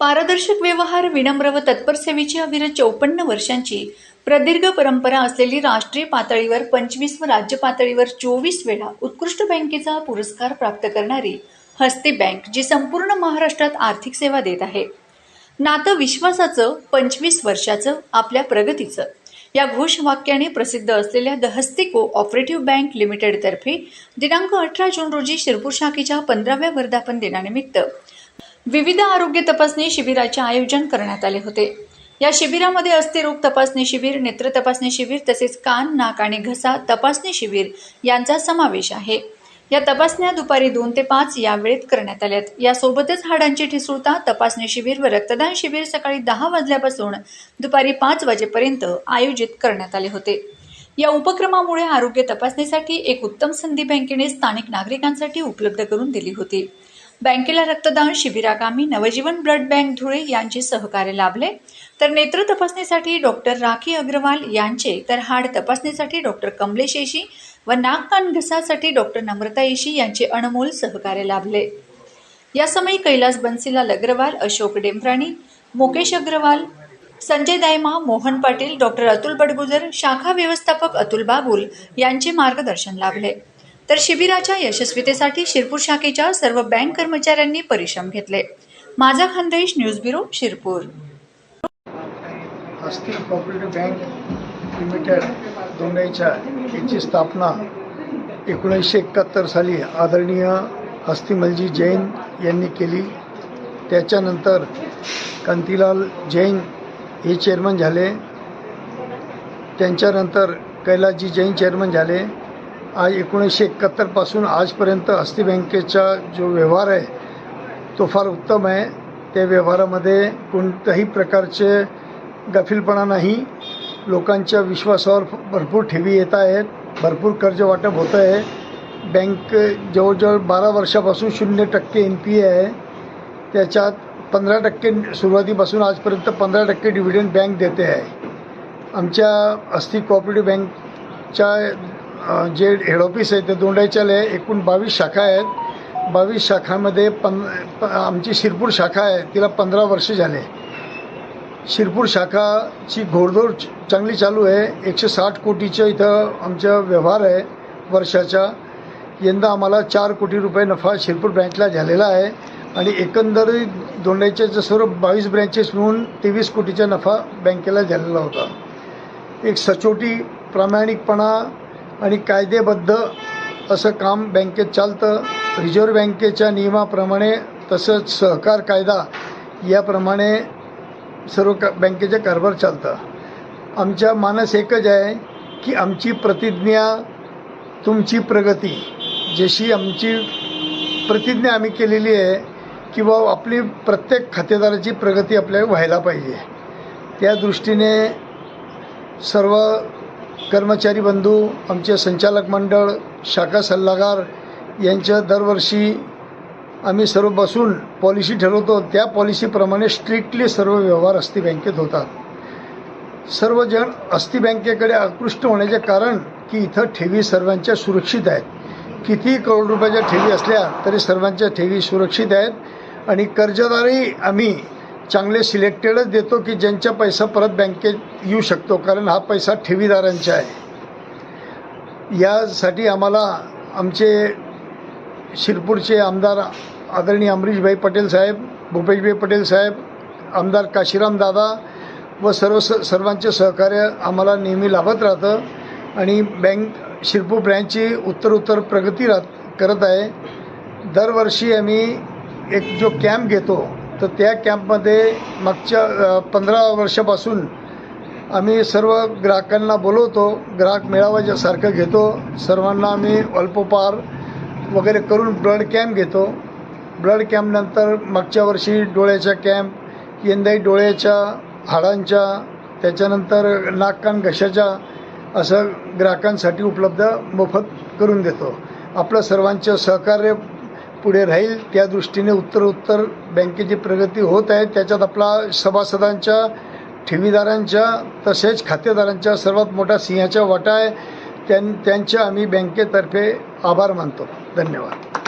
पारदर्शक व्यवहार विनम्र व तत्पर सेवेची अविरत चौपन्न वर्षांची प्रदीर्घ परंपरा असलेली राष्ट्रीय पातळीवर पंचवीस व राज्य पातळीवर चोवीस वेळा उत्कृष्ट बँकेचा पुरस्कार प्राप्त करणारी हस्ती बँक जी संपूर्ण महाराष्ट्रात आर्थिक सेवा देत आहे. नातं विश्वासाचं पंचवीस वर्षाचं आपल्या प्रगतीचं. या घोषवाक्याने प्रसिद्ध असलेल्या द हस्ती को ऑपरेटिव्ह बँक लिमिटेडतर्फे दिनांक अठरा जून रोजी शिरपूर शाखेच्या पंधराव्या वर्धापन दिनानिमित्त विविध आरोग्य तपासणी शिबिराचे आयोजन करण्यात आले होते. या शिबिरामध्ये अस्थिरोग तपासणी शिबिर नेत्र तपासणी शिबिर तसेच कान नाक आणि घसा तपासणी शिबिर यांचा समावेश आहे. या तपासण्या दुपारी दोन ते पाच या वेळेत करण्यात आल्यात. यासोबतच हाडांची ठिसूळता तपासणी शिबिर व रक्तदान शिबिर सकाळी दहा वाजल्यापासून दुपारी पाच वाजेपर्यंत आयोजित करण्यात आले होते. या उपक्रमामुळे आरोग्य तपासणीसाठी एक उत्तम संधी बँकेने स्थानिक नागरिकांसाठी उपलब्ध करून दिली होती. बँकेला रक्तदान शिबिरागामी नवजीवन ब्लड बँक धुळे यांचे सहकार्य लाभले. तर नेत्र तपासणीसाठी डॉक्टर राखी अग्रवाल यांचे तर हाड तपासणीसाठी डॉक्टर कमलेश येशी व नाक कान घसासाठी डॉक्टर नम्रता येशी यांचे अनमोल सहकार्य लाभले. यासमयी कैलास बन्सीलाल अग्रवाल अशोक डेमराणी मुकेश अग्रवाल संजय दायमा मोहन पाटील डॉक्टर अतुल बडगुजर शाखा व्यवस्थापक अतुल बाबुल यांचे मार्गदर्शन लाभले. तर शिबिराच्या यशस्वीतेसाठी शिरपूर शाखेच्या सर्व बँक कर्मचाऱ्यांनी परिश्रम घेतले. माझा Khandesh news bureau Shirpur. Hasti cooperative bank limited दोनईच्या याची स्थापना एकोणीसशे एकाहत्तर साली आदरणीय हस्तिमलजी जैन यांनी केली. त्याच्यानंतर कांतीलाल जैन हे चेअरमन झाले. त्यांच्यानंतर कैलासजी जैन चेअरमन झाले. आज एकोणीसशे एकाहत्तरपासून आजपर्यंत अस्थि बँकेचा जो व्यवहार आहे तो फार उत्तम आहे. त्या व्यवहारामध्ये कोणत्याही प्रकारचे गफीलपणा नाही. लोकांच्या विश्वासावर भरपूर ठेवी येत आहेत. भरपूर कर्ज वाटप होतं आहे. बँक जवळजवळ बारा वर्षापासून शून्य टक्के एन पी ए आहे. त्याच्यात पंधरा टक्के सुरुवातीपासून आजपर्यंत पंधरा टक्के डिव्हिडंड बँक देते आहे. आमच्या अस्थि कोऑपरेटिव्ह बँकच्या जे हेड ऑफिस आहे ते दोंडाईच्याला आहे एकूण बावीस शाखा आहेत. बावीस शाखामध्ये पन प- आमची शिरपूर शाखा आहे तिला पंधरा वर्ष झाले. शिरपूर शाखाची घोडदौड चांगली चालू आहे. एकशे साठ कोटीचं इथं आमचा व्यवहार आहे वर्षाचा. यंदा आम्हाला चार कोटी रुपये नफा शिरपूर ब्रँचला झालेला आहे आणि एकंदरीत दोंडाईच्या सर्व बावीस ब्रँचेस मिळून तेवीस कोटीचा नफा बँकेला झालेला होता. एक सचोटी प्रामाणिकपणा आणि कायदेबद्ध असं काम बँकेत चालतं. रिझर्व्ह बँकेच्या नियमाप्रमाणे तसंच सहकार कायदा याप्रमाणे सर्व का बँकेचे कारभार चालतं. आमच्या मानस एकच आहे की आमची प्रतिज्ञा तुमची प्रगती जशी आमची प्रतिज्ञा आम्ही केलेली आहे की बा आपली प्रत्येक खातेदाराची प्रगती आपल्याला व्हायला पाहिजे. त्या दृष्टीने सर्व कर्मचारी बंधू आमचे संचालक मंडळ शाखा सल्लागार यांच्या दरवर्षी आम्ही सर्व बसून पॉलिसी ठरवतो. त्या पॉलिसीप्रमाणे स्ट्रिक्टली सर्व व्यवहार अस्थि बँकेत होतात. सर्वजण अस्थि बँकेकडे आकृष्ट होण्याचे कारण की इथं ठेवी सर्वांच्या सुरक्षित आहेत. किती करोड रुपयाच्या ठेवी असल्या तरी सर्वांच्या ठेवी सुरक्षित आहेत आणि कर्जदारही आम्ही चांगले सिलेक्टेडच देतो की ज्यांचा पैसा परत बँकेत येऊ शकतो कारण हा पैसा ठेवीदारांचा आहे. यासाठी आम्हाला आमचे शिरपूरचे आमदार आदरणीय अमरीशभाई पटेल साहेब भूपेशभाई पटेल साहेब आमदार काशीराम दादा व सर्व स सर्वांचे सहकार्य आम्हाला नेहमी लाभत राहतं आणि बँक शिरपूर ब्रँचची उत्तर उत्तर प्रगती राहत करत आहे. दरवर्षी आम्ही एक जो कॅम्प घेतो तर त्या कॅम्पमध्ये मागच्या पंधरा वर्षापासून आम्ही सर्व ग्राहकांना बोलवतो ग्राहक मेळाव्याच्यासारखं घेतो सर्वांना आम्ही अल्पोपहार वगैरे करून ब्लड कॅम्प घेतो. ब्लड कॅम्पनंतर मागच्या वर्षी डोळ्याचा कॅम्प यंदाही डोळ्याच्या हाडांच्या त्याच्यानंतर नाक कान घशाच्या असं ग्राहकांसाठी उपलब्ध मोफत करून देतो. आपलं सर्वांचं सहकार्य पुढे राहील त्या दृष्टीने उत्तर उत्तर बँकेची प्रगती होत आहे. त्याच्यात आपला सभासदांच्या ठेवीदारांच्या तसेच खातेदारांच्या सर्वात मोठा सिंहाचा वाटा आहे. त्यां त्यांचे आम्ही बँकेतर्फे आभार मानतो. धन्यवाद.